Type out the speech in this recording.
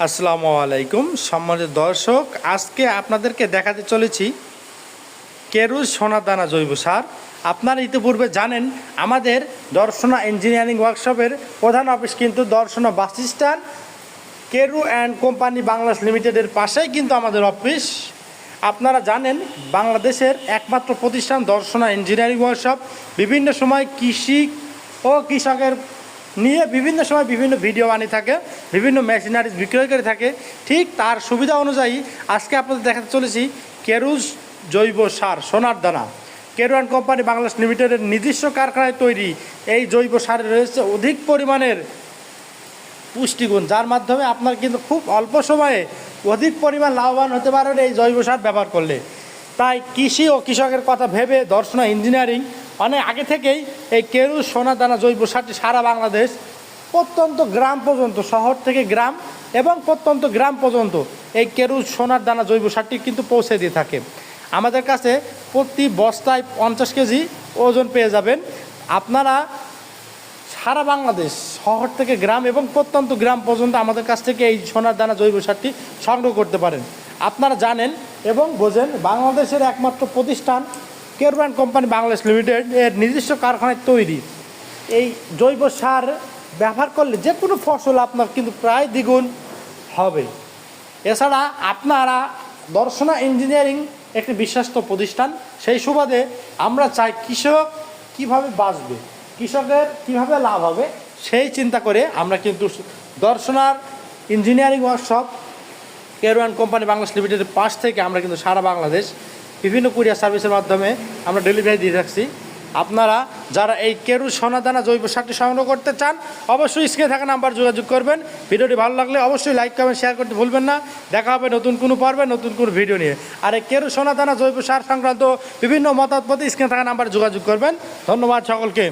আসসালামু আলাইকুম সম্মানিত দর্শক, আজকে আপনাদেরকে দেখাতে চলেছি কেরুজ সোনাদানা জৈব সার। আপনারা ইতিপূর্বে জানেন, আমাদের দর্শনা ইঞ্জিনিয়ারিং ওয়ার্কশপের প্রধান অফিস কিন্তু Darshana bus stand. Carew and company Bangladesh লিমিটেডের পাশেই কিন্তু আমাদের অফিস। আপনারা জানেন, বাংলাদেশের একমাত্র প্রতিষ্ঠান দর্শনা ইঞ্জিনিয়ারিং ওয়ার্কশপ বিভিন্ন সময় কৃষি ও কৃষকের নিয়ে বিভিন্ন সময় বিভিন্ন ভিডিও বানিয়ে থাকে, বিভিন্ন মেশিনারিজ বিক্রয় করে থাকে। ঠিক তার সুবিধা অনুযায়ী আজকে আপনাদের দেখাতে চলেছি কেরুজ জৈব সার, সোনার দানা। কেরুয়ান কোম্পানি বাংলাদেশ লিমিটেডের নিজস্ব কারখানায় তৈরি এই জৈব সারে রয়েছে অধিক পরিমাণের পুষ্টিগুণ, যার মাধ্যমে আপনার কিন্তু খুব অল্প সময়ে অধিক পরিমাণ লাভবান হতে পারেন এই জৈব সার ব্যবহার করলে। তাই কৃষি ও কৃষকের কথা ভেবে দর্শনা ইঞ্জিনিয়ারিং অনেক আগে থেকেই এই কেরু, সোনা, দানা, জৈব সারটি সারা বাংলাদেশ, প্রত্যন্ত গ্রাম পর্যন্ত, শহর থেকে গ্রাম এবং প্রত্যন্ত গ্রাম পর্যন্ত এই কেরু সোনার দানা, জৈব সারটি কিন্তু পৌঁছে দিয়ে থাকে। আমাদের কাছে প্রতি বস্তায় পঞ্চাশ কেজি ওজন পেয়ে যাবেন। আপনারা সারা বাংলাদেশ, শহর থেকে গ্রাম এবং প্রত্যন্ত গ্রাম পর্যন্ত আমাদের কাছ থেকে এই সোনার দানা, জৈব সারটি সংগ্রহ করতে পারেন। আপনারা জানেন এবং বোঝেন, বাংলাদেশের একমাত্র প্রতিষ্ঠান কেরবান কোম্পানি বাংলাদেশ লিমিটেড এর নিজস্ব কারখানায় তৈরি। এই জৈব সার ব্যবহার করলে যে কোনো ফসল আপনার কিন্তু প্রায় দ্বিগুণ হবে। এছাড়া আপনারা দর্শনা ইঞ্জিনিয়ারিং একটি বিশ্বস্ত প্রতিষ্ঠান। সেই সুবাদে আমরা চাই কৃষক কীভাবে বাঁচবে, কৃষকের কীভাবে লাভ হবে, সেই চিন্তা করে আমরা কিন্তু দর্শনার engineering workshop Carew and company Bangladesh লিমিটেডের পাশ থেকে আমরা কিন্তু সারা বাংলাদেশ বিভিন্ন কুরিয়ার সার্ভিসের মাধ্যমে আমরা ডেলিভারি দিয়ে থাকছি। আপনারা যারা এই কেরু সোনাদানা জৈব সারটি সংগ্রহ করতে চান, অবশ্যই স্ক্রিনে থাকা নাম্বার যোগাযোগ করবেন। ভিডিওটি ভালো লাগলে অবশ্যই লাইক কমেন্ট শেয়ার করতে ভুলবেন না। দেখা হবে নতুন কোনো পর্বে, নতুন কোনো ভিডিও নিয়ে। আর এই কেরু সোনাদানা জৈব সার সংক্রান্ত বিভিন্ন মতামত স্ক্রিনে থাকা নাম্বার যোগাযোগ করবেন। ধন্যবাদ সকলকে।